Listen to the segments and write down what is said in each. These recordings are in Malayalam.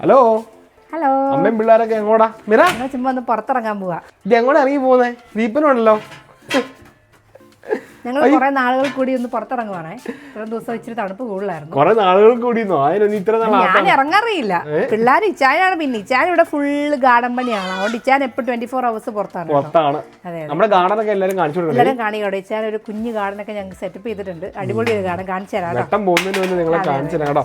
ഹലോ? ഹലോ. അമ്മയും പിള്ളേരൊക്കെ എങ്ങോടാ? മിറ ചുമ്മാ ഒന്ന് പുറത്തിറങ്ങാൻ പോവാ. ഇത് എങ്ങോട്ടാ ഇറങ്ങി പോകുന്നേ? ദീപനുണ്ടല്ലോ ഞങ്ങൾ കുറെ നാളുകൾ കൂടി ഒന്ന് പുറത്തിറങ്ങുവാണേ. ഇത്ര ദിവസം ഇച്ചിരി തണുപ്പ് കൂടുതലായിരുന്നു. കുറെ നാളുകൾ കൂടി ഇത്ര ഞാൻ ഇറങ്ങാറിയില്ല. പിള്ളേർ ഇച്ചാനാണ് പിന്നെ. ഇച്ചാൻ ഇവിടെ ഫുള്ള് ഗാർഡൻ പണിയാണ്. അതുകൊണ്ട് ഇച്ചാൻ എപ്പോൾ ട്വന്റി ഫോർ അവേഴ്സ് പുറത്താണ് പുറത്താണ്. അതെ നമ്മുടെ ഗാർഡനൊക്കെ എല്ലാരും കാണിച്ചു കൊടുക്കണേ എല്ലാവരും കാണിക്കോടെ ഇച്ചാൻ ഒരു കുഞ്ഞു ഗാർഡനൊക്കെ ഞങ്ങൾക്ക് സെറ്റപ്പ് ചെയ്തിട്ടുണ്ട്. അടിപൊളി ഒരു ഗാർഡൻ കാണിച്ചു തരാം കേട്ടോ. പോകുന്നതിന് മുന്നേ നിങ്ങളെ കാണിച്ചു തരാം കേട്ടോ.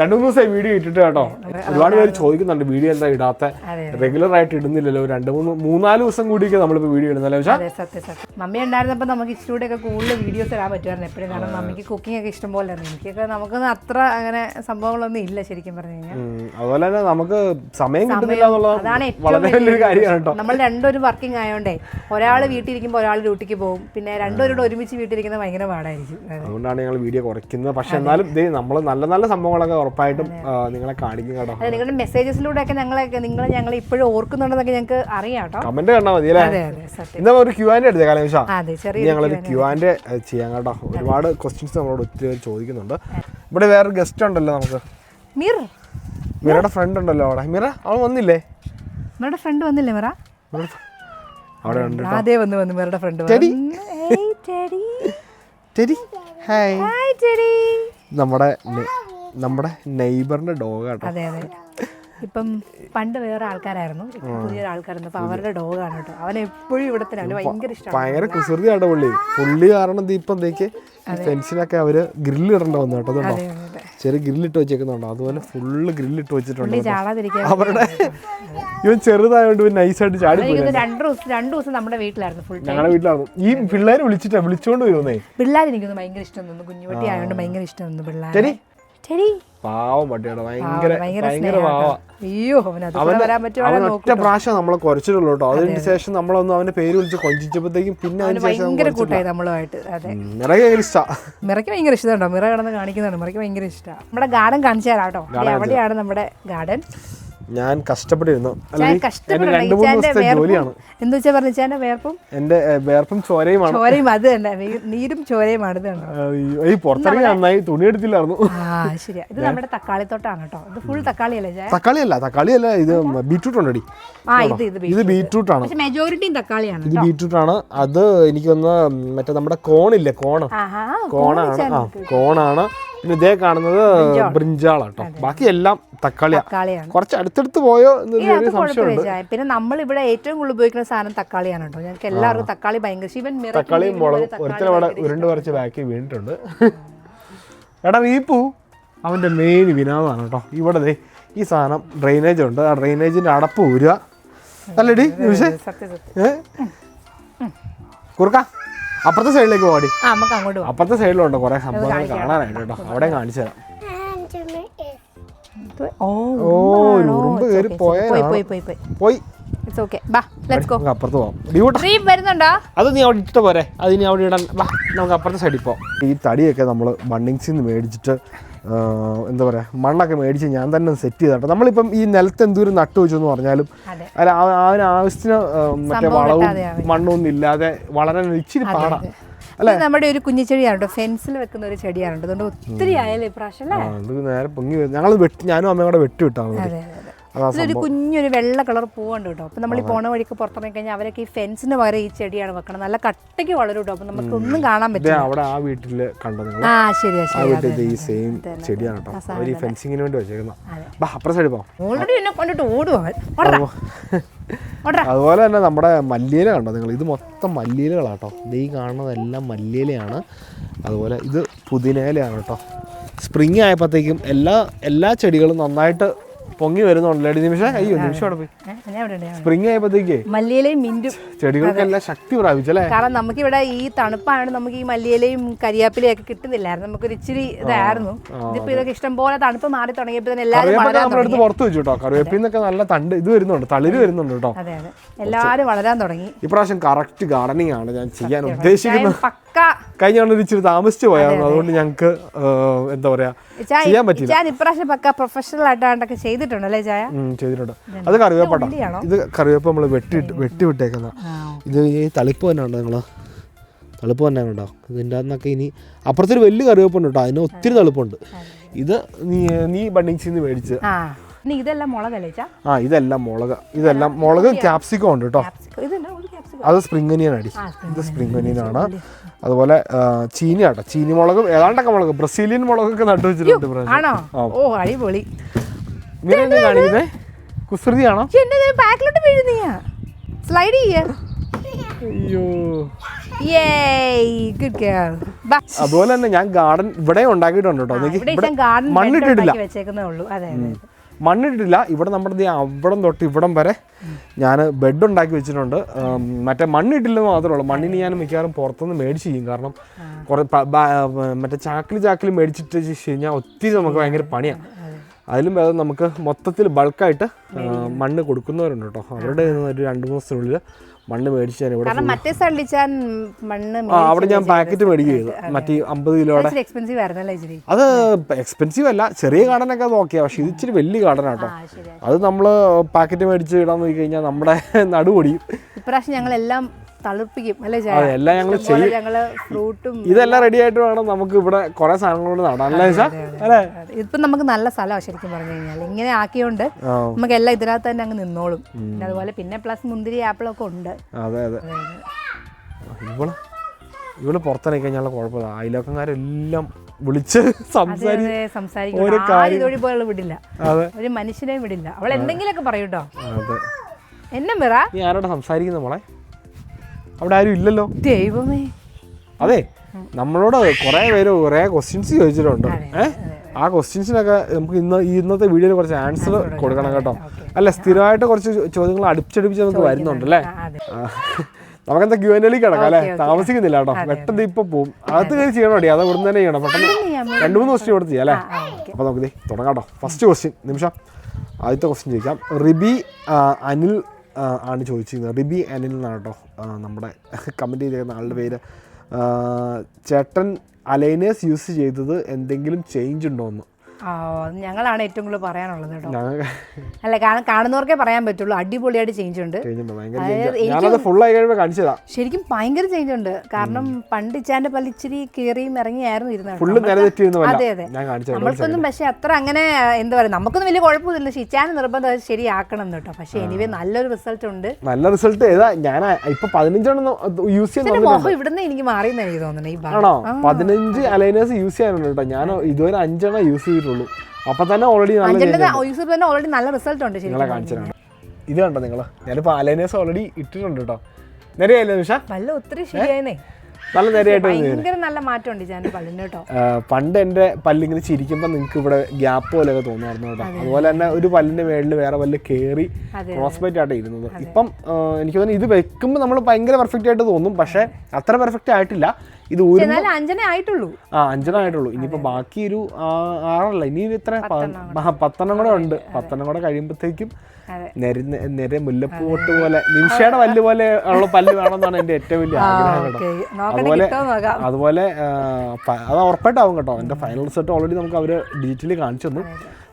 രണ്ടു മൂന്ന് ദിവസമായി വീഡിയോ ഇട്ടിട്ട് കേട്ടോ. ഒരുപാട് പേര് ചോദിക്കുന്നുണ്ട് വീഡിയോ എന്താ ഇടാത്ത? റെഗുലർ ആയിട്ട് ഇടുന്നില്ലല്ലോ. രണ്ട് മൂന്ന് മൂന്നാൽ ദിവസം കൂടിയൊക്കെ നമ്മളിപ്പോ വീഡിയോ ഇടുന്നല്ലേ മമ്മി ഉണ്ടായിരുന്നപ്പോ നമുക്ക് ഇച്ചിരി കൂടെ ഒക്കെ കൂടുതൽ വീഡിയോസ് ഇടാൻ പറ്റുമായിരുന്നു. എപ്പോഴും കാരണം മമ്മിക്ക് കുക്കിംഗ് ഒക്കെ ഇഷ്ടം പോലെ എനിക്കൊക്കെ നമുക്കൊന്നും അത്ര അങ്ങനെ സംഭവങ്ങളൊന്നും ഇല്ല ശരിക്കും പറഞ്ഞു കഴിഞ്ഞാൽ. അതുപോലെ തന്നെ നമുക്ക് സമയം കിട്ടുന്നില്ല അതാണ് ഏറ്റവും വലിയൊരു കാര്യമാണ് നമ്മൾ രണ്ടുപേരും വർക്കിംഗ് ആയതുകൊണ്ടേ ഒരാൾ വീട്ടിലിരിക്കുമ്പോൾ ഒരാൾ ഡ്യൂട്ടിക്ക് പോകും. പിന്നെ രണ്ടുപേരും ഒരുമിച്ച് വീട്ടിലിരിക്കുന്നത് ഭയങ്കര പാടായിരിക്കും. അതുകൊണ്ടാണ് ഞങ്ങൾ വീഡിയോ കുറയ്ക്കുന്നത്. പക്ഷെ എന്നാലും ഇതേ നമ്മൾ നല്ല നല്ല സംഭവങ്ങളൊക്കെ ഉറപ്പായിട്ടും നിങ്ങളെ കാണിക്കും കേട്ടോ. അതെ നിങ്ങളുടെ മെസ്സേജസിലൂടെ ഒക്കെ ഞങ്ങളെ നിങ്ങൾ ഞങ്ങൾ ഇപ്പോഴും ഓർക്കുന്നുണ്ടെന്നൊക്കെ ഞങ്ങൾക്ക് അറിയാം കേട്ടോ. കമന്റ് കണ്ടാൽ മതി അല്ലേ അതെ അതെ സത്യം. ഇന്നാ ഒരു ക്യൂ ആൻഡ് എടുത്തേ കാലം ഞങ്ങളൊരു ക്യൂ ആൻഡ് ചെയ്യാം കേട്ടോ. ഒരുപാട് ക്വസ്റ്റ്യൻസ് നമ്മളോട് ഒത്തിരി പേര് ചോദിക്കുന്നുണ്ട്. ഇവിടെ വേറെ ഗസ്റ്റ് ഉണ്ടല്ലോ നമുക്ക്. മിർ മിറയുടെ ഫ്രണ്ട് ഉണ്ടല്ലോ അവിടെ. മിറ അവൾ വന്നില്ലേ? മിറയുടെ ഫ്രണ്ട് വന്നില്ലേ മിറ? അവിടെ ഉണ്ട് അതേ വന്ന് വന്ന് മിറയുടെ friend Teddy. Teddy. Hi hi Teddy. നമ്മുടെ നമ്മുടെ നെയ്ബറിന്റെ ഡോഗ് ആട്ടോ അതെ അതെ. ഇപ്പം പണ്ട് വേറെ ആൾക്കാരായിരുന്നു. ഇപ്പം പുതിയൊരു ആൾക്കാരായിരുന്നു അപ്പൊ അവരുടെ ഡോഗാണ് കേട്ടോ. അവൻ എപ്പോഴും ഇവിടെ തന്നെ അവന് ഭയങ്കര ഇഷ്ടമാണ്. ഭയങ്കര കുസൃതിയാണ് പുള്ളി. പുള്ളി കാരണം ദീപം തേക്ക് ഫെൻസിനൊക്കെ അവർ ഗ്രില്ല് ഇടണ്ട വന്നു കേട്ടോ അതുണ്ടോ? ചെറിയ ഗ്രില്ലിട്ട് വെച്ചേക്കുന്നുണ്ടോ? അതുപോലെ ഫുള്ള് ഗ്രില്ലിട്ട് വെച്ചിട്ടുണ്ട് അവരുടെ ഇവൻ ഇവൻ നൈസായിട്ട് ചാടി രണ്ട് ദിവസം രണ്ട് ദിവസം നമ്മുടെ വീട്ടിലായിരുന്നു ഫുൾ ഞങ്ങളുടെ വീട്ടിലായിരുന്നു. ഈ പിള്ളേരെ വിളിച്ചിട്ടാ വിളിച്ചോണ്ട് വരുന്നേ പിള്ളേർ എനിക്കൊന്ന് ഭയങ്കര ഇഷ്ടം തോന്നുന്നു. കുഞ്ഞുപട്ടി ആയതുകൊണ്ട് ഭയങ്കര ഇഷ്ടം തോന്നുന്നു ടെഡി പാവം ഭയങ്കര ഭയങ്കര പാവ. അയ്യോ അവൻ ഒറ്റ പ്രാവശ്യം നമ്മളെ കുറച്ചിട്ടുള്ളൂ കേട്ടോ. അതിന് ശേഷം നമ്മളൊന്ന് അവന്റെ പേര് വിളിച്ച് കൊഞ്ചിച്ചപ്പോഴത്തേക്കും പിന്നെ അതിന് ഭയങ്കര കൂട്ടായി നമ്മളുമായിട്ട്. അതെ. ഭയങ്കര ഇഷ്ടമാണ് ഭയങ്കര ഇഷ്ടമുണ്ടോ മിറ കിടന്ന് കാണിക്കുന്നുണ്ട്. മിറയ്ക്ക് ഭയങ്കര ഇഷ്ടമാണ് നമ്മുടെ ഗാർഡൻ കാണിച്ചു തരാം കേട്ടോ. അവിടെയാണ് നമ്മുടെ ഗാർഡൻ ഞാൻ കഷ്ടപ്പെട്ടിരുന്നു. രണ്ട് മൂന്ന് ദിവസത്തെ ജോലിയാണ്. എന്ത് വെച്ചാൽ പറഞ്ഞു വേർപ്പും? എന്റെ വേർപ്പും ചോരയുമാണ്. ചോരയും അത് തന്നെ. നീരും ചോരയുമാണ് ഇത് ഈ പുറത്തിറങ്ങി നന്നായി തുണി എടുത്തില്ലായിരുന്നു. ആ ശരിയാ. ഇത് നമ്മുടെ തക്കാളിത്തോട്ടാണ് കേട്ടോ. ഇത് ഫുൾ തക്കാളിയല്ലേ തക്കാളിയല്ല തക്കാളിയല്ല ഇത് ബീട്രൂട്ട് ഉണ്ടടി. ആ ഇത് ഇത് ബീട്രൂട്ട് ആണ് മെജോറിറ്റി മെജോറിറ്റിയും തക്കാളിയാണ് ഇത് ബീട്രൂട്ട് ആണ് അത് എനിക്കൊന്ന് മറ്റേ നമ്മുടെ കോണില്ലേ കോണ്? കോണാണ്. ആ കോണാണ്. പിന്നെ ഇതേ കാണുന്നത് ബ്രിഞ്ചാളാട്ടോ ബാക്കി എല്ലാം തക്കാളിയാണ്. കുറച്ച് അടുത്തടുത്ത് പോയോ പിന്നെ നമ്മൾ ഇവിടെ ഏറ്റവും കൂടുതൽ ഉപയോഗിക്കുന്ന സാധനം തക്കാളിയാണ് കേട്ടോ ഞങ്ങൾക്ക് എല്ലാവർക്കും തക്കാളി ഭയങ്കര ശിവൻ മുളകും. തക്കാളി ഒരുത്തരം അവിടെ ഉരുണ്ട് കുറച്ച് ബാക്കി വീണിട്ടുണ്ട്. എടാ വീപ്പു അവന്റെ മെയിൻ വിനോദമാണ് കേട്ടോ. ഇവിടെ ദേ ഈ സാധനം ഡ്രെയിനേജ് ഉണ്ട്. ആ ഡ്രെയിനേജിന്റെ അടപ്പ് ഊരുക. അല്ലടി നിമിഷേ. കുറുക്ക അപ്പുറത്തെ സൈഡിലേക്ക് പോടി അപ്പുറത്തെ സൈഡിലുണ്ട് കുറേ സംഭവങ്ങൾ കാണാനായിട്ട് കേട്ടോ. അവിടെ കാണിച്ചു തരാം. ഓ ഓ ഒരു ഉറുമ്പ് കയറി പോയി പോയാലാണ് പോയി പോയി പോയി. പോയി. ഇറ്റ്സ് ഓക്കെ ബാ ലെറ്റ്സ് ഗോ നമുക്ക് അപ്പുറത്ത് പോവാം. ഡ്യൂട്ട ഡ്രീം വരുന്നുണ്ടോ? അത് നീ അവിടെ ഇട്ടിട്ട് പോരെ. അത് നീ അവിടെ ഇടാൻ വാ നമുക്ക് അപ്പുറത്തെ സൈഡിൽ പോവാം. ഈ തടിയൊക്കെ നമ്മൾ മണ്ണിങ്സിൽ നിന്ന് മേടിച്ചിട്ട് എന്താ പറയുക മണ്ണൊക്കെ മേടിച്ച് ഞാൻ തന്നെ സെറ്റ് ചെയ്തിട്ട് നമ്മളിപ്പം ഈ നിലത്ത് എന്തോരം നട്ടു വെച്ചു എന്ന് പറഞ്ഞാലും അല്ല അതിന് ആവശ്യത്തിന് മറ്റേ വളവും. മണ്ണൊന്നും ഇല്ലാതെ വളരാൻ ഇച്ചിരി പാടാ. ഇത് നമ്മുടെ ഒരു കുഞ്ഞു ചെടിയാണ് ഫെൻസിൽ വെക്കുന്ന ഒരു ചെടിയാണ് അതുകൊണ്ട് ഒത്തിരി ആയാലും ഇപ്രാവശ്യം അല്ലേ? നേരെ പൊങ്ങി ഞങ്ങൾ വെട്ടി ഞാനും അമ്മയും കൂടെ വെട്ടി വിട്ടാൽ ഇതൊരു കുഞ്ഞൊരു വെള്ള കളർ പൂവുണ്ട് കേട്ടോ. അപ്പം നമ്മൾ ഈ പോണ വഴിക്ക് പുറത്തിറങ്ങി കഴിഞ്ഞാൽ അവരൊക്കെ ഈ ഫെൻസിന് പകരം ഈ ചെടിയാണ് വെക്കണം നല്ല കട്ടയ്ക്ക് വളരും കേട്ടോ. അപ്പം നമുക്ക് ഒന്നും കാണാൻ പറ്റില്ല. അവിടെ ആ വീട്ടിൽ കണ്ടത് ആ ശരി ശരി ഈ സെയിം ചെടിയാണ് കേട്ടോ. അവർ ഈ ഫെൻസിങ്ങിന് വേണ്ടി വെച്ചേക്കുന്നത് ബാ അപ്പുറത്തെ സൈഡ് പോവാം ഓൾറെഡി എന്നെ കൊണ്ടിട്ട് ഓടുവാൻ. അതുപോലെ തന്നെ നമ്മുടെ മല്ലിയില കണ്ടോ നിങ്ങൾ? ഇത് മൊത്തം മല്ലിയിലകളാട്ടോ ഇത് ഈ കാണുന്നതെല്ലാം മല്ലിയിലയാണ്. അതുപോലെ ഇത് പുതിനയിലയാണ് കേട്ടോ. സ്പ്രിങ് ആയപ്പോഴത്തേക്കും എല്ലാ എല്ലാ ചെടികളും നന്നായിട്ട് പൊങ്ങി വരുന്നുണ്ടല്ലോ. എടി നിമിഷം അയ്യോ നിമിഷം അവിടെ പോയി. സ്പ്രിങ് ആയപ്പോഴത്തേക്കേ മല്ലിയിലയും മിന്റും. ചെടികൾക്കെല്ലാം ശക്തി പ്രാപിച്ചല്ലേ കാരണം നമുക്ക് ഇവിടെ ഈ തണുപ്പാണ് നമുക്ക് ഈ മല്ലിയിലയും കരിയാപ്പിലയും ഒക്കെ കിട്ടുന്നില്ലായിരുന്നു. നമുക്കൊരു ഇച്ചിരി ഇതായിരുന്നു. ഇതിപ്പോ ഇതൊക്കെ ഇഷ്ടം പോലെ തണുപ്പ് മാറി തുടങ്ങിയപ്പോൾ തന്നെ എല്ലാവരും പുറത്ത് വെച്ചു കേട്ടോ. കറിവേപ്പിൽ നിന്നൊക്കെ നല്ല തണ്ട് ഇത് വരുന്നുണ്ട് തളിര് വരുന്നുണ്ട് കേട്ടോ. അതെ അതെ. എല്ലാവരും വളരാൻ തുടങ്ങി. ഇപ്രാവശ്യം കറക്റ്റ് ഗാർഡനിങ് ആണ് ഞാൻ ചെയ്യാൻ ഉദ്ദേശിക്കുന്നത്. കഴിഞ്ഞ തവണ ഇച്ചിരി താമസിച്ചു പോയായിരുന്നു. അതുകൊണ്ട് ഞങ്ങൾക്ക് എന്താ പറയാ ചെയ്യാൻ പറ്റില്ല ഞാൻ ഇപ്രാവശ്യം പക്ക പ്രൊഫഷണൽ ആയിട്ടാണ്ടൊക്കെ ചെയ്തിട്ടുണ്ട് അല്ലേ ചായ? ചെയ്തിട്ടുണ്ട്. അത് കറിവേപ്പട്ടോ. ഇത് കറിവേപ്പ് നമ്മൾ വെട്ടി വെട്ടി വിട്ടേക്കുന്ന ഇത് ഈ തളിപ്പ് തന്നെ ഉണ്ടോ നിങ്ങൾ. തളിപ്പ് തന്നെ ഉണ്ടോ ഇതിന്റെ അകത്തൊക്കെ ഇനി അപ്പുറത്തൊരു വലിയ കറിവേപ്പുണ്ട് കേട്ടോ. അതിന് ഒത്തിരി തളിപ്പുണ്ട്. ഇത് നീ നീ ബണ്ണിങ്സിൽ നിന്ന് മേടിച്ച് ഇതെല്ലാം മുളക് ആ ഇതെല്ലാം മുളക്. ഇതെല്ലാം മുളക് ക്യാപ്സിക്കം ഉണ്ട് കേട്ടോ. അത് സ്പ്രിംഗ് ഒനിയൻ അടി ഇത് സ്പ്രിംഗ് ഒനിയൻ ആണ്. അതുപോലെ ചീനി ആട്ടോ. ചീനി മുളകും ഏതാണ്ടൊക്കെ മുളക്. ബ്രസീലിയൻ മുളകൊക്കെ നട്ടു വെച്ചിട്ടുണ്ട്. ആണോ? ഓ അടിപൊളി. ഇങ്ങനെ കാണിക്കുന്നേ? കുസൃതിയാണോ? ബാക്കിലോട്ട് വീഴുന്നീയാ. സ്ലൈഡ് ചെയ്യ. അയ്യോ. അതുപോലെ തന്നെ ഞാൻ ഗാർഡൻ ഇവിടെ ഉണ്ടാക്കിയിട്ടുണ്ട് കേട്ടോ. മണ്ണിട്ടിട്ടില്ല. മണ്ണിട്ടിട്ടില്ല. ഇവിടെ നമ്മുടെ അവിടം തൊട്ട് ഇവിടം വരെ ഞാൻ ബെഡ് ഉണ്ടാക്കി വെച്ചിട്ടുണ്ട്. മറ്റേ മണ്ണിട്ടില്ലെന്ന് മാത്രമേ ഉള്ളൂ. മണ്ണിന് ഞാൻ മിക്കവാറും പുറത്തുനിന്ന് മേടിച്ച് ചെയ്യും. കാരണം കുറെ മറ്റേ ചാക്കിൽ ചാക്കിൽ മേടിച്ചിട്ട് കഴിഞ്ഞാൽ ഒത്തിരി നമുക്ക് ഭയങ്കര പണിയാണ് അതിലും ഭേദം നമുക്ക് മൊത്തത്തിൽ ബൾക്കായിട്ട് മണ്ണ് കൊടുക്കുന്നവരുണ്ട് കേട്ടോ. അവരുടെ ഒരു രണ്ട് മൂന്ന് ദിവസത്തിനുള്ളിൽ മണ്ണ് മേടിച്ച് ഞാൻ ഇവിടെ മറ്റേ മണ്ണ് ആ അവിടെ ഞാൻ പാക്കറ്റ് മേടിക്കുക ചെയ്തു മറ്റേ അമ്പത് കിലോയുടെ എക്സ്പെൻസീവ് ആയിരുന്നല്ലേ ഇച്ചിരി? അത് എക്സ്പെൻസീവ് അല്ല ചെറിയ ഗാർഡനൊക്കെ നോക്കിയാ പക്ഷെ ഇത് ഇച്ചിരി വലിയ ഗാർഡൻ ആട്ടോ അത് നമ്മൾ പാക്കറ്റ് മേടിച്ച് ഇടാൻ നോക്കി കഴിഞ്ഞാൽ നമ്മുടെ നടുപൊടിയും ഇപ്രാവശ്യം ഞങ്ങൾ എല്ലാം തളിർപ്പിക്കും അല്ലേ അതെല്ലാം ഞങ്ങൾ ചെയ്യും. ഞങ്ങൾ ഫ്രൂട്ടും ഇതെല്ലാം റെഡി ആയിട്ട് വേണം നമുക്ക് ഇവിടെ കുറെ സാധനങ്ങളോട് നടാൻ അല്ലേ ഇപ്പം നമുക്ക് നല്ല സ്ഥലമാണ് ശരിക്കും പറഞ്ഞു കഴിഞ്ഞാൽ ഇങ്ങനെ ആക്കിയോണ്ട് നമുക്ക് എല്ലാം ഇതിനകത്ത് തന്നെ അങ്ങ് നിന്നോളും. പിന്നെ അതുപോലെ പിന്നെ പ്ലസ് മുന്തിരി ആപ്പിളൊക്കെ ഉണ്ട്. അതെ അതെ. പുറത്തിറങ്ങി കഴിഞ്ഞാൽ കുഴപ്പമില്ല. അയലോക്കന്മാരെല്ലാം വിളിച്ച് സംസാരിക്കും. വിടില്ല. ഒരു മനുഷ്യനെ വിടില്ല. അവൾ എന്തെങ്കിലുമൊക്കെ പറയും കേട്ടോ അതെ. എന്നെ മിറ. നീ സംസാരിക്കുന്ന മോളെ? അവിടെ ആരും ഇല്ലല്ലോ. ദൈവമേ. അതെ നമ്മളോട് കുറേ പേര് കുറേ ക്വസ്റ്റ്യൻസ് ചോദിച്ചിട്ടുണ്ട്. ഏഹ് ആ ക്വസ്റ്റ്യൻസിനൊക്കെ നമുക്ക് ഇന്ന് ഇന്നത്തെ വീഡിയോയിൽ കുറച്ച് ആൻസർ കൊടുക്കണം. കേട്ടോ. അല്ല സ്ഥിരമായിട്ട് കുറച്ച് ചോദ്യങ്ങൾ അടുപ്പിച്ചടുപ്പിച്ച് നമുക്ക് വരുന്നുണ്ട് അല്ലേ? അതെ. നമുക്കെന്താ ക്യൂ എൻഡിലേക്ക് കിടക്കാം അല്ലേ? താമസിക്കുന്നില്ല കേട്ടോ. പെട്ടെന്ന് ഇപ്പൊ പോവും. അകത്ത് കയറി ചെയ്യണോ അത് ഇവിടുന്ന് തന്നെ ചെയ്യണം. പെട്ടെന്ന് രണ്ട് മൂന്ന് ക്വസ്റ്റ്യൻ ഇവിടെ ചെയ്യാം അല്ലേ? അപ്പൊ നമുക്ക് തുടങ്ങാം കേട്ടോ. ഫസ്റ്റ് ക്വസ്റ്റ്യൻ നിമിഷം. ആദ്യത്തെ ക്വസ്റ്റ്യൻ ചോദിക്കാം. റിബി അനിൽ ആണ് ചോദിച്ചിരുന്നത്. റിബി അനിൽ എന്നാണ് കേട്ടോ നമ്മുടെ കമന്റ് ചെയ്തിരിക്കുന്ന ആളുടെ പേര്. ചേട്ടൻ അലൈനേഴ്സ് യൂസ് ചെയ്തത് എന്തെങ്കിലും ചേഞ്ച് ഉണ്ടോ എന്ന്. ഞങ്ങളാണ് ഏറ്റവും കൂടുതൽ പറയാനുള്ളത് കേട്ടോ. അല്ല കാരണം കാണുന്നവർക്കേ പറയാൻ പറ്റുള്ളൂ. അടിപൊളിയായിട്ട് ചേഞ്ച് ഉണ്ട് ശരിക്കും ഭയങ്കര ചേഞ്ച് ഉണ്ട്. കാരണം പണ്ട് ഇച്ചാന്റെ പല ഇച്ചിരി കീറിയും ഇറങ്ങിയായിരുന്നു ഇരുന്നത്. അതെ അതെ. നമ്മൾക്കൊന്നും പക്ഷെ അത്ര അങ്ങനെ എന്താ പറയുക നമുക്കൊന്നും വലിയ കുഴപ്പമൊന്നുമില്ല. പക്ഷെ ഇച്ചാന് നിർബന്ധം അത് ശരിയാക്കണം കേട്ടോ. പക്ഷെ എനിവേ നല്ലൊരു റിസൾട്ട് ഉണ്ട്. നല്ല റിസൾട്ട് ഏതാ? ഞാൻ ഇപ്പൊ പതിനഞ്ചെണ്ണം യൂസ് ഇതിന്റെ മുഖം ഇവിടുന്ന് എനിക്ക് മാറിയെന്ന് എനിക്ക് തോന്നുന്നത് ഈ പതിനഞ്ച് അലൈനേഴ്സ് യൂസ് ചെയ്യാനുണ്ട് കേട്ടോ. ഞാൻ ഇതുവരെ അഞ്ചെണ്ണം യൂസ് ചെയ്തിട്ടുള്ളൂ അപ്പൊ തന്നെ ഓൾറെഡി തന്നെ ഓൾറെഡി നല്ല റിസൾട്ട് ഉണ്ട് നിങ്ങളെ കാണിച്ചതാണ് ഇത് കണ്ടോ നിങ്ങൾ ഞാനിപ്പോ അലൈനേഴ്സ് ഓൾറെഡി ഇട്ടിട്ടുണ്ട് കേട്ടോ നേരെയല്ലേ നിഷ നല്ല ഒത്തിരി ശരിയായിരുന്നേ നല്ല നേരെയായിട്ട് ഭയങ്കര നല്ല മാറ്റമുണ്ട് ഉണ്ട് പല്ലിന് കേട്ടോ. ആ, പണ്ട് എന്റെ പല്ലിങ്ങനെ ചിരിക്കുമ്പോൾ നിങ്ങൾക്ക് ഇവിടെ ഗ്യാപ്പ് പോലെയൊക്കെ തോന്നുമായിരുന്നു കേട്ടോ. അതുപോലെ തന്നെ ഒരു പല്ലിന്റെ മേളിൽ വേറെ പല്ല് കേറി പ്രോസ്പെക്റ്റ് ആയിട്ട് ഇരുന്നത്. ഇപ്പം എനിക്ക് തോന്നുന്നു ഇത് വെക്കുമ്പോൾ നമ്മൾ ഭയങ്കര പെർഫെക്റ്റ് ആയിട്ട് തോന്നും. പക്ഷേ അത്ര പെർഫെക്റ്റ് ആയിട്ടില്ല. ഇത് അഞ്ചനെ ആയിട്ടുള്ളൂ. ആ അഞ്ചന ആയിട്ടുള്ളൂ. ഇനിയിപ്പോ ബാക്കി ഒരു ആറല്ല. ഇനി ഇത്ര പത്തെണ്ണം കൂടെ. ഉണ്ട്. പത്തെണ്ണം കൂടെ കഴിയുമ്പോഴത്തേക്കും. നിര മുല്ലപ്പൂട്ട് പോലെ നിമിഷയുടെ പല്ല് പോലെ ഉള്ള പല്ല് വേണമെന്നാണ് എന്റെ ഏറ്റവും വലിയ ആഗ്രഹം അതുപോലെ അതുപോലെ അത് ഉറപ്പായിട്ടാവും കേട്ടോ. എന്റെ ഫൈനൽ റിസൾട്ട് ഓൾറെഡി നമുക്ക് അവർ ഡിജിറ്റലി കാണിച്ചു തന്നു.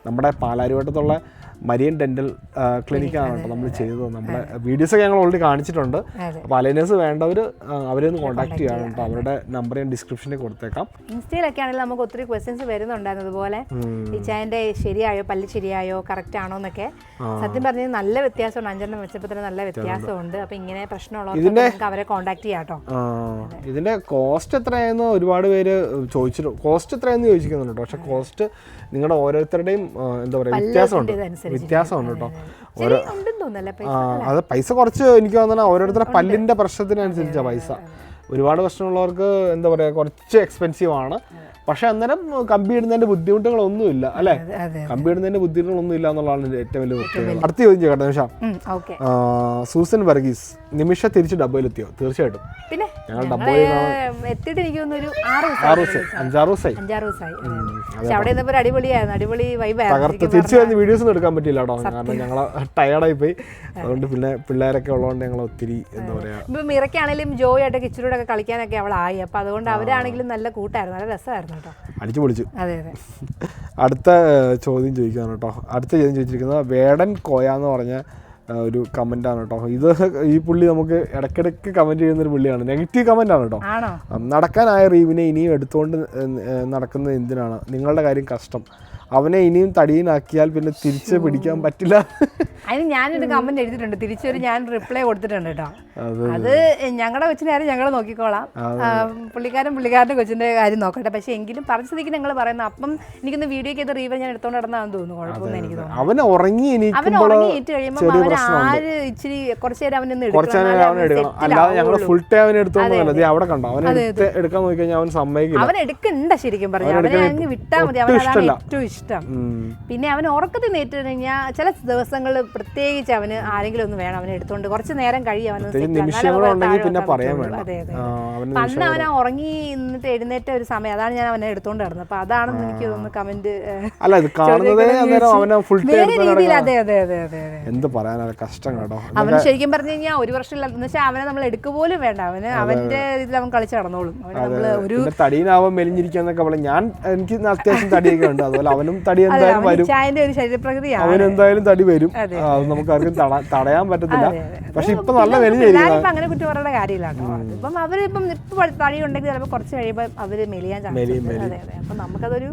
നമ്മുടെ പാലാരിവട്ടത്തുള്ള മരിയൻ ഡെന്റൽ ക്ലിനിക്കാണ് കേട്ടോ നമ്മൾ ചെയ്തത്. നമ്മുടെ വീഡിയോസൊക്കെ ഞങ്ങൾ ഓൾറെഡി കാണിച്ചിട്ടുണ്ട്. അപ്പൊ അപ്പോൾ അലൈനേഴ്സ് വേണ്ടവർ അവരെ ഒന്ന് കോൺടാക്ട് ചെയ്യാൻ കേട്ടോ. അവരുടെ നമ്പർ ഞാൻ ഡിസ്ക്രിപ്ഷനിൽ കൊടുത്തേക്കാം. ഇൻസ്റ്റയിലൊക്കെ ആണെങ്കിൽ നമുക്ക് ഒത്തിരി ക്വസ്റ്റ്യൻസ് വരുന്നുണ്ടായിരുന്നു. അതുപോലെ ഈ ചായന്റെ ശരിയായോ പല്ല് ശരിയായോ കറക്റ്റ് ആണോ എന്നൊക്കെ. സത്യം പറഞ്ഞാൽ നല്ല വ്യത്യാസമുണ്ട്. അഞ്ചെണ്ണം വെച്ചപ്പോൾ നല്ല വ്യത്യാസമുണ്ട്. അപ്പൊ ഇങ്ങനെ പ്രശ്നമുള്ളവർക്ക് അവരെ കോൺടാക്ട് ചെയ്യാം കേട്ടോ. ഇതിന്റെ ഇതിന്റെ കോസ്റ്റ് എത്രയെന്ന് ഒരുപാട് പേര് ചോദിച്ചിട്ടുണ്ട്. കോസ്റ്റ് എത്രയെന്ന് ചോദിക്കുന്നുണ്ട് കേട്ടോ. പക്ഷെ കോസ്റ്റ് നിങ്ങളുടെ ഓരോരുത്തരുടെയും എന്താ പറയുക വ്യത്യാസമുണ്ട്. വ്യത്യാസമുണ്ട് കേട്ടോ. ഓരോ ആ അത് പൈസ കുറച്ച് എനിക്ക് തോന്നുന്ന ഓരോരുത്തരുടെ പല്ലിന്റെ പ്രശ്നത്തിനനുസരിച്ചാണ് പൈസ. ഒരുപാട് പ്രശ്നമുള്ളവർക്ക് എന്താ പറയുക കുറച്ച് എക്സ്പെൻസീവ് ആണ്. പക്ഷെ അന്നേരം കമ്പി ഇടുന്നതിന്റെ ബുദ്ധിമുട്ടുകളൊന്നുമില്ല അല്ലേ? കമ്പി ഇടുന്നതിന്റെ ബുദ്ധിമുട്ടുകളൊന്നും ഇല്ല എന്നുള്ളതാണ് ഏറ്റവും വലിയ പ്രത്യേകത. അടുത്ത ചോദ്യം ചെയ്യട്ടെ നിമിഷം. സൂസൻ വർഗീസ് നിമിഷ തിരിച്ച് ഡബ്ബയിലെത്തിയോ തീർച്ചയായിട്ടും. പിന്നെ ഞങ്ങൾ ഡബോയിൽ എത്തിയിട്ട് ആറ് ദിവസം അഞ്ചാറ് ദിവസമായി. അഞ്ചാറ് ദിവസമായി. അതെ, അതെ. പക്ഷെ അവിടെ നിന്നപ്പോൾ അടിപൊളിയായിരുന്നു. അടിപൊളി വൈബായിരുന്നു തകർത്ത് തിരിച്ചു വന്ന് വീഡിയോസ് ഒന്നും എടുക്കാൻ പറ്റില്ല കേട്ടോ. കാരണം ഞങ്ങൾ ടയർഡായി പോയി അതുകൊണ്ട് പിന്നെ പിള്ളേരൊക്കെ ഉള്ളതുകൊണ്ട് ഞങ്ങൾ ഒത്തിരി എന്താ പറയാ ഇപ്പൊ മിറക്കാണെങ്കിലും ജോയ് ആയിട്ട് കിച്ചൂടെ ഒക്കെ കളിക്കാനൊക്കെ അവളായി. അപ്പൊ അതുകൊണ്ട് അവരാണെങ്കിലും നല്ല കൂട്ടായിരുന്നു. നല്ല രസമായിരുന്നു. കേട്ടോ. അടിച്ചു പൊളിച്ചു. അതെ അതെ. അടുത്ത ചോദ്യം ചോദിക്കുകയാണ് കേട്ടോ. അടുത്ത ചോദ്യം ചോദിച്ചിരിക്കുന്നത് വേടൻ കോയ എന്ന് പറഞ്ഞ ഒരു കമന്റ് ആണ് കേട്ടോ. ഇത് ഈ പുള്ളി നമുക്ക് ഇടയ്ക്കിടയ്ക്ക് കമന്റ് ചെയ്യുന്ന ഒരു പുള്ളിയാണ്. നെഗറ്റീവ് കമന്റ് ആണ് കേട്ടോ. നടക്കാനായ റീവിനെ ഇനിയും എടുത്തുകൊണ്ട് നടക്കുന്നത് എന്തിനാണ്? നിങ്ങളുടെ കാര്യം കഷ്ടം. അവനെ ഇനിയും തടിയനാക്കിയാൽ പിന്നെ തിരിച്ച് പിടിക്കാൻ പറ്റില്ല. അതിന് ഞാനൊരു കമന്റ് എഴുതിയിട്ടുണ്ട് തിരിച്ചൊരു ഞാൻ റിപ്ലൈ കൊടുത്തിട്ടുണ്ട് കേട്ടോ. അത് അത് ഞങ്ങളുടെ കൊച്ചിനെ കാര്യം ഞങ്ങൾ നോക്കിക്കോളാം. പുള്ളിക്കാരൻ പുള്ളിക്കാരന്റെ കൊച്ചിന്റെ കാര്യം നോക്കട്ടെ. പക്ഷെ എങ്കിലും പറഞ്ഞു സ്ഥിതിക്ക് ഞങ്ങൾ പറയുന്നത് അപ്പം എനിക്കൊന്ന് വീഡിയോ ചെയ്ത് റീവർ ഞാൻ എടുത്തോണ്ട് നടന്നാന്ന് തോന്നുന്നു. കുഴപ്പമൊന്നും എനിക്ക് തോന്നുന്നു അവൻ ഉറങ്ങി അവൻ ഉറങ്ങി ഏറ്റ് കഴിയുമ്പോൾ അവൻ ആര് ഇച്ചിരി കുറച്ചു നേരം അവനൊന്ന് എടുക്കണം. അല്ലാതെ ഞങ്ങൾ ഫുൾ ടൈം അവനെ എടുത്തോന്നല്ല ദേ അവിടെ കണ്ടോ? അവൻ എടുക്കാൻ നോക്കി കഴിഞ്ഞാൽ അവൻ സമ്മതിക്കില്ല. അവൻ എടുക്കണ്ട ശരിക്കും പറഞ്ഞു. അവനെ അങ്ങ് വിട്ടാൽ മതി. അവൻ ഏറ്റവും ഇഷ്ടം. ഉം. പിന്നെ അവൻ ഉറക്കത്തിൽ നേരിട്ട് കഴിഞ്ഞാൽ ചില ദിവസങ്ങളിൽ പ്രത്യേകിച്ച് അവന് ആരെങ്കിലും ഒന്ന് വേണം അവനെ എടുത്തോണ്ട് കുറച്ച് നേരം കഴിയും അവന് അന്ന് അവൻ ഉറങ്ങി നിന്നിട്ട് എഴുന്നേറ്റ ഒരു സമയം അതാണ് ഞാൻ അവനെ എടുത്തോണ്ട് നടന്നത്. അപ്പൊ അതാണെന്ന് എനിക്ക് തോന്നുന്നു കമന്റ് വേറെ രീതിയിൽ അതെ അതെ അതെ അതെ അതെ. എന്ത് പറയാനാ കഷ്ടം കേട്ടോ. അവന് ശരിക്കും പറഞ്ഞു കഴിഞ്ഞാൽ ഒരു വർഷം ഇല്ല എന്ന് വെച്ചാൽ അവനെ നമ്മൾ എടുക്ക പോലും വേണ്ട. അവന് അവന്റെ ഇതിൽ അവൻ കളിച്ച് നടന്നോളും. ഒരു തടിയിലാവാൻ മെലിഞ്ഞിരിക്കാന്നൊക്കെ ഞാൻ എനിക്ക് അത്യാവശ്യം തടിയൊക്കെ ഉണ്ട്. അതുപോലെ അവനും തടി എന്തായാലും അവന് വരും. ചായന്റെ ഒരു ശരീരപ്രകൃതിയാണ് അവൻ എന്തായാലും തടി വരും. അതെ. നമുക്ക് ആർക്കും തടയാൻ പറ്റത്തില്ല. പക്ഷെ ഇപ്പൊ നല്ല മെലിഞ്ഞിരിക്കണം എല്ലാവരും അങ്ങനെ കുറ്റം പറയേണ്ട കാര്യമില്ല അതിപ്പം അവരിപ്പം ഇപ്പൊ തടി ഉണ്ടെങ്കിൽ ചിലപ്പോൾ കുറച്ച് കഴിയുമ്പോൾ അവർ മെലിയാൻ അപ്പൊ നമുക്കതൊരു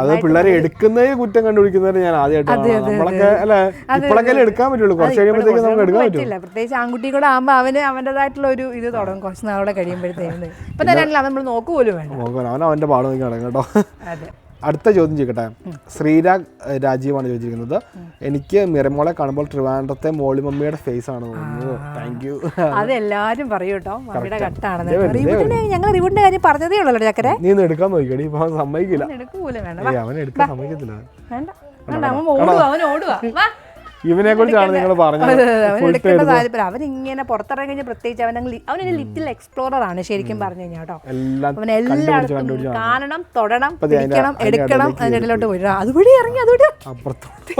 അത്. പിള്ളേരെ എടുക്കുന്നേ കുറ്റം കണ്ടുപിടിക്കുന്നവരെ ഞാൻ ആദ്യമായിട്ട് നമ്മളൊക്കെ അല്ലെ ഇപ്പോഴൊക്കെ എടുക്കാൻ പറ്റുള്ളൂ. കുറച്ച് കഴിയുമ്പോഴത്തേക്ക് നമുക്ക് എടുക്കാൻ പറ്റില്ല. പ്രത്യേകിച്ച് ആൺകുട്ടി കൂടെ ആകുമ്പോൾ അവന് അവന്റെതായിട്ടുള്ള ഒരു ഇത് തുടങ്ങും. കുറച്ച് നാളോടെ കഴിയുമ്പോഴത്തേക്ക്. ഇപ്പൊ തന്നെ നമ്മൾ നോക്കുപോലും വേണം അവൻ അവന്റെ പാട് നോക്കി നടക്കും കേട്ടോ. അതെ. അടുത്ത ചോദ്യം ചെയ്യട്ടെ ശ്രീരാഗ് രാജീവാണ് ചോദിച്ചിരിക്കുന്നത്. എനിക്ക് മിറമോളെ കാണുമ്പോൾ ട്രിവാൻഡ്രത്തെ മോളി മമ്മിയുടെ ഫേസ് ആണ് തോന്നുന്നത് താങ്ക് യു അത് എല്ലാരും പറയും കേട്ടോ. മമ്മിയുടെ കട്ടാണെന്ന് റിവൂട്ടിന്റെ ഞങ്ങൾ റിവൂട്ടിന്റെ കാര്യം പറഞ്ഞതേ ഉള്ളല്ലോ ചക്കരെ. നീ ഒന്ന് എടുക്കാൻ നോക്കിയടി ഇപ്പൊ അവൻ സമ്മതിക്കില്ല. അവൻ എടുക്കാൻ സമ്മതിക്കത്തില്ല. വേണ്ട. അവൻ ഓടുക അവൻ ഓടുക ഇവനെ കുറിച്ചാണ് നിങ്ങൾ പറഞ്ഞത്. അവൻ അവൻ ഇങ്ങനെ പുറത്തിറങ്ങി കഴിഞ്ഞാൽ പ്രത്യേകിച്ച് അവൻ അവനൊരു ലിറ്റിൽ എക്സ്പ്ലോറർ ആണ് ശരിക്കും പറഞ്ഞു കഴിഞ്ഞാൽ കേട്ടോ. എല്ലാം അവൻ എല്ലായിടത്തും കാണണം. തൊടണം പിടിക്കണം എടുക്കണം അതിനിടയിലോട്ട് ഇടയിലോട്ട് പോയി. അതുവഴി ഇറങ്ങി അതുവഴി അപ്പുറത്തോട്ട്.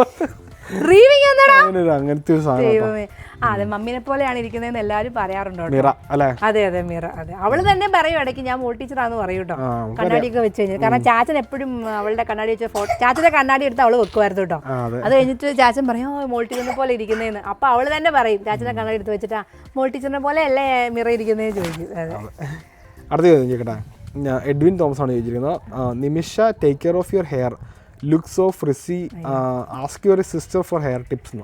റീവിങ് അവനൊരു അങ്ങനത്തെ ഒരു സാധനം ആ അതെ മമ്മീനെ പോലെയാണ് ഇരിക്കുന്നതെന്ന് എല്ലാവരും പറയാറുണ്ടോ മിറ അല്ലെ? അതെ അതെ മീറ അതെ. അവൾ തന്നെ പറയും ഇടയ്ക്ക് ഞാൻ മോൾ ടീച്ചറാന്ന് പറയും കേട്ടോ. കണ്ണാടിയൊക്കെ വെച്ച് കഴിഞ്ഞാൽ. കാരണം ചാച്ചൻ എപ്പോഴും അവളുടെ കണ്ണാടി വെച്ച ഫോട്ടോ ചാച്ചന്റെ കണ്ണാടി എടുത്ത് അവൾ വെക്കുമായിരുന്നു കേട്ടോ. അതെ. കഴിഞ്ഞിട്ട് ചാച്ചൻ പറയും മോൾ ടീച്ചറിനെ പോലെ ഇരിക്കുന്നതെന്ന് അപ്പൊ അവൾ തന്നെ പറയും ചാച്ചന്റെ കണ്ണാടി എടുത്ത് വെച്ചിട്ടാ മോൾ ടീച്ചറിനെ പോലെ അല്ലേ മിറ ഇരിക്കുന്നതെന്ന് ചോദിക്കും. അടുത്ത ചോദ്യം ഞാൻ എഡ്വിൻ തോമസ് ആണ് ചോദിച്ചിരിക്കുന്നത് Nimisha take care of your hair looks of frizzy ask your sister for hair tips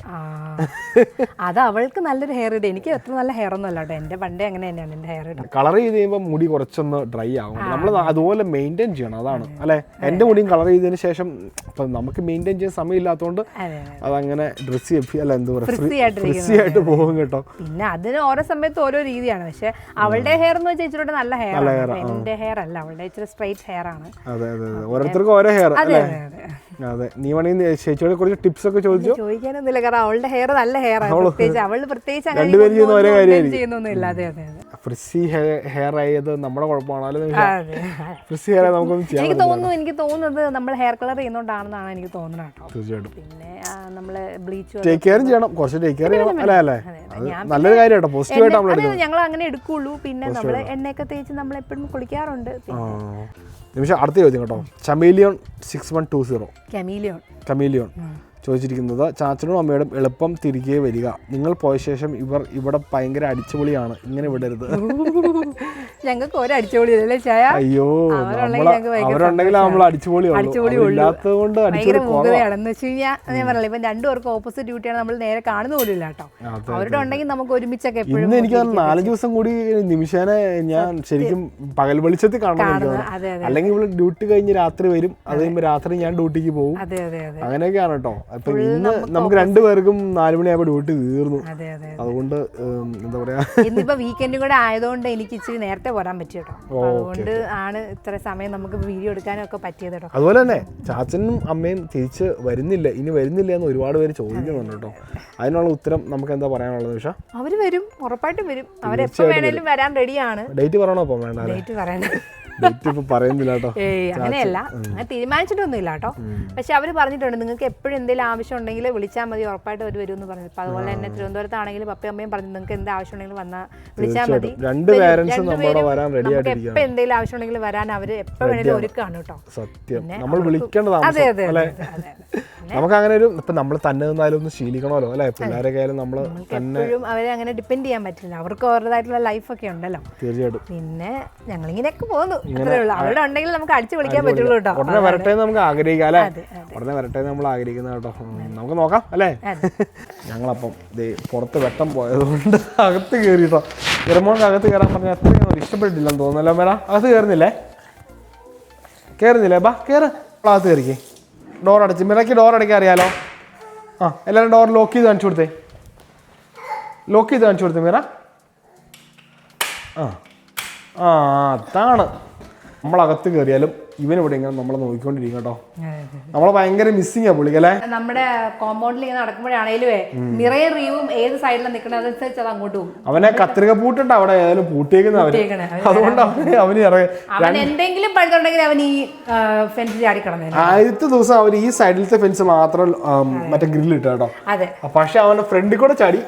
അത് അവൾക്ക് നല്ലൊരു ഹെയർ ഇടും. എനിക്ക് അത്ര നല്ല ഹെയർ ഒന്നും അല്ല കേട്ടോ. എന്റെ പണ്ടേ അങ്ങനെ തന്നെയാണ് എന്റെ ഹെയർ ഇടും. കളർ ചെയ്ത് കഴിയുമ്പോൾ മുടി കുറച്ചൊന്ന് ഡ്രൈ ആവും. നമ്മൾ അതുപോലെ മെയിന്റെയിൻ ചെയ്യണം അതാണ്. അല്ലെ? എന്റെ മുടിയും കളർ ചെയ്തതിന് ശേഷം ഇപ്പം നമുക്ക് മെയിന്റെയിൻ ചെയ്യാൻ സമയമില്ലാത്തതുകൊണ്ട് അതെ അതങ്ങനെ ഡ്രസ് ചെയ്യ അല്ല എന്ത് പറയുക ആയിട്ട് പോകും കേട്ടോ. പിന്നെ അതിന് ഓരോ സമയത്ത് ഓരോ രീതിയാണ്. പക്ഷെ അവളുടെ ഹെയർ എന്ന് വെച്ചാൽ ഇച്ചിരി നല്ല ഹെയർ എന്റെ ഹെയർ അല്ല അവളുടെ ഇച്ചിരി സ്ട്രൈറ്റ് ഹെയർ ആണ്. അതെ അതെ ഓരോരുത്തർക്കും ഓരോ ഹെയർ അല്ലേ? അതെ. നീ വേണമെങ്കിൽ ചേച്ചിയോട് കുറച്ച് ടിപ്സ് ഒക്കെ ചോദിച്ചു? ചോദിക്കാനൊന്നുമില്ല കാരണം അവളുടെ ഹെയർ നല്ല ഹെയർ ആണ്. പ്രത്യേകിച്ച് അവൾ പ്രത്യേകിച്ച് രണ്ടുപേരും ചെയ്യുന്ന ഒരേ കാര്യമായിരിക്കും. അതെ അതെ ഫ്രിസി ഹെയർ ആയത് നമ്മുടെ കുഴപ്പമാണല്ലോ അതെ. ഫ്രിസി ഹെയർ നമുക്കൊന്നും ചെയ്യാൻ എനിക്ക് തോന്നുന്നു എനിക്ക് തോന്നുന്നത് നമ്മൾ ഹെയർ കളർ ചെയ്യുന്നോണ്ടാണെന്നാണ് എനിക്ക് തോന്നുന്നത് കേട്ടോ. തീർച്ചയായിട്ടും. പിന്നെ ആ, നമ്മൾ ബ്ലീച്ച് ടേക്ക് കെയർ ചെയ്യണം. കുറച്ച് ടേക്ക് കെയർ ചെയ്യണം. അല്ലേ അല്ലേ? നല്ലൊരു കാര്യം കേട്ടോ. പോസിറ്റീവ് ആയിട്ട് നമ്മൾ ഞങ്ങൾ അങ്ങനെ എടുക്കുള്ളൂ. പിന്നെ നമ്മൾ എണ്ണയൊക്കെ തേച്ച് നമ്മൾ എപ്പോഴും കുളിക്കാറുണ്ട് നിമിഷം അടുത്ത ചോദ്യം കേട്ടോ. Chameleon six one two zero chameleon chameleon ചോദിച്ചിരിക്കുന്നത് ചാച്ചനും അമ്മയോടും എളുപ്പം തിരികെ വരിക. നിങ്ങൾ പോയ ശേഷം ഇവർ ഇവിടെ ഭയങ്കര അടിച്ചുപൊളിയാണ്. ഇങ്ങനെ വിടരുത്. ഞങ്ങൾക്ക് ചായ? അയ്യോ അവരുണ്ടെങ്കിൽ നമ്മൾ അടിച്ചുപൊളി ഇല്ലാത്തതുകൊണ്ട് വെച്ച് കഴിഞ്ഞാൽ ഞാൻ പറഞ്ഞില്ല ഇപ്പം രണ്ടുപേർക്കും ഓപ്പോസിറ്റ് ഡ്യൂട്ടിയാണ് നമ്മൾ നേരെ കാണുന്ന പോലും ഇല്ല കേട്ടോ. അവരുടെ ഉണ്ടെങ്കിൽ നമുക്ക് ഒരുമിച്ചൊക്കെ എപ്പോഴും എനിക്ക് നാലഞ്ച് ദിവസം കൂടി നിമിഷേനെ ഞാൻ ശരിക്കും പകൽ വെളിച്ചത്തിൽ കാണണം അല്ലെങ്കിൽ ഇവിടെ ഡ്യൂട്ടി കഴിഞ്ഞ് രാത്രി വരും. അത് കഴിയുമ്പോൾ രാത്രി ഞാൻ ഡ്യൂട്ടിക്ക് പോകും. അങ്ങനെയൊക്കെയാണ് കേട്ടോ. അപ്പൊ ഇന്ന് നമുക്ക് രണ്ടുപേർക്കും നാലുമണിയാകുമ്പോൾ ഡ്യൂട്ടി തീർന്നു. അതെ അതെ അതുകൊണ്ട് എന്താ പറയാ? ഇന്നിപ്പോ വീക്കെൻഡും കൂടെ ആയതുകൊണ്ട് എനിക്ക് ഇച്ചിരി നേരത്തെ വരാൻ പറ്റി കേട്ടോ. അതുകൊണ്ട് ആണ് ഇത്ര സമയം നമുക്ക് വീഡിയോ എടുക്കാനും ഒക്കെ പറ്റിയത് കേട്ടോ. അതുപോലെ തന്നെ ചാച്ചനും അമ്മയും തിരിച്ച് വരുന്നില്ല. ഇനി വരുന്നില്ല എന്ന് ഒരുപാട് പേര് ചോദിക്കുന്നുണ്ട് കേട്ടോ. അതിനുള്ള ഉത്തരം നമുക്ക് എന്താ പറയാനുള്ളത് നിമിഷ അവർ വരും ഉറപ്പായിട്ടും വരും. അവരെപ്പോ വേണേലും വരാൻ റെഡിയാണ് ഡേറ്റ് പറയണോ അപ്പം വേണ്ട ഡേറ്റ് പറയണ. ഏയ് അങ്ങനെയല്ല. അങ്ങനെ തീരുമാനിച്ചിട്ടൊന്നുമില്ല കേട്ടോ. പക്ഷെ അവർ പറഞ്ഞിട്ടുണ്ട് നിങ്ങൾക്ക് എപ്പോഴും എന്തെങ്കിലും ആവശ്യം ഉണ്ടെങ്കിൽ വിളിച്ചാൽ മതി ഉറപ്പായിട്ട് അവർ വരും എന്ന് പറഞ്ഞു. അപ്പൊ അതുപോലെ തന്നെ തിരുവനന്തപുരത്താണെങ്കിലും പപ്പയും അമ്മയും പറഞ്ഞു നിങ്ങൾക്ക് എന്ത് ആവശ്യം ഉണ്ടെങ്കിലും വന്നാൽ വിളിച്ചാൽ മതി. നമുക്ക് ആയിട്ടിരിക്കുകയാണ്. എന്തെങ്കിലും ആവശ്യം ഉണ്ടെങ്കിൽ വരാൻ അവർ എപ്പോ വേണേലും ഒരുക്കാണ് കേട്ടോ. സത്യം. നമ്മൾ വിളിക്കേണ്ടതാണ് അതെ അതെ നമുക്ക് അങ്ങനെ ഒരു ഇപ്പൊ നമ്മൾ തന്നെ നിന്നാലും ഒന്ന് ശീലിക്കണമല്ലോ അല്ലെ? പിള്ളേരൊക്കെ ആയാലും നമ്മൾ എപ്പോഴും അവരെ അങ്ങനെ ഡിപ്പെൻഡ് ചെയ്യാൻ പറ്റില്ല. അവർക്ക് അവരുടേതായിട്ടുള്ള ഒക്കെ ഉണ്ടല്ലോ. തീർച്ചയായിട്ടും. പിന്നെ ഞങ്ങളിങ്ങനെയൊക്കെ പോകുന്നു. അവിടെ ഉണ്ടെങ്കിൽ നമുക്ക് അടിച്ചു വിളിക്കാൻ പറ്റുള്ളൂ കേട്ടോ. ഉടനെ വരട്ടെ എന്ന് നമുക്ക് ആഗ്രഹിക്കാം അല്ലേ? ഉടനെ വരട്ടെ എന്ന് നമ്മൾ ആഗ്രഹിക്കുന്ന കേട്ടോ. നമുക്ക് നോക്കാം അല്ലേ? ഞങ്ങളപ്പം ദേ പുറത്ത് വെട്ടം പോയതുകൊണ്ട് അകത്ത് കയറിട്ടോ ഇറമോൾക്ക് അകത്ത് കയറാൻ പറഞ്ഞാൽ അത്രയും ഇഷ്ടപ്പെട്ടില്ലെന്ന് തോന്നുന്നല്ലോ മേഡ അകത്ത് കയറുന്നില്ലേ കയറുന്നില്ലേ ബാ കയറ് അകത്ത് കയറിക്കേ ഡോർ അടച്ച്. മിറയ്ക്ക് ഡോർ അടയ്ക്കാൻ അറിയാലോ? ആ എല്ലാവരും ഡോർ ലോക്ക് ചെയ്ത് കാണിച്ചു കൊടുത്തേ. ലോക്ക് ചെയ്ത് കാണിച്ചു കൊടുത്തേ മിറ. ആ ആ അതാണ്. നമ്മളകത്ത് കയറിയാലും ഇവനിവിടെ ഇങ്ങനെ നമ്മളെ നോക്കിക്കൊണ്ടിരിക്കും കേട്ടോ. നമ്മളെ ഭയങ്കര മിസ്സിങ് ആ പുള്ളിക്കല്ലേ നമ്മുടെ കോമ്പൗണ്ടിൽ ഇങ്ങനെ നടക്കുമ്പോഴാണെങ്കിലും നിറയെ റീവും ഏത് സൈഡിലാണ് നിൽക്കുന്നത് അതനുസരിച്ച് അത് അങ്ങോട്ട് പോകും. അവനെ കത്രിക പൂട്ടിട്ട് അവിടെ ഏതായാലും പൂട്ടിയേക്കുന്ന അവർ അതുകൊണ്ട് അവന് അവന് അവൻ എന്തെങ്കിലും പഴുതുണ്ടെങ്കിൽ അവൻ ഈ ഫെൻസ് ചാടി കിടന്നു ആദ്യത്തെ ദിവസം അവർ ഈ സൈഡിലത്തെ ഫെൻസ് മാത്രം മറ്റേ ഗ്രില്ല് ഇട്ട കേട്ടോ. അതെ. പക്ഷെ അവന്റെ ഫ്രണ്ടിൽ കൂടെ ചാടി.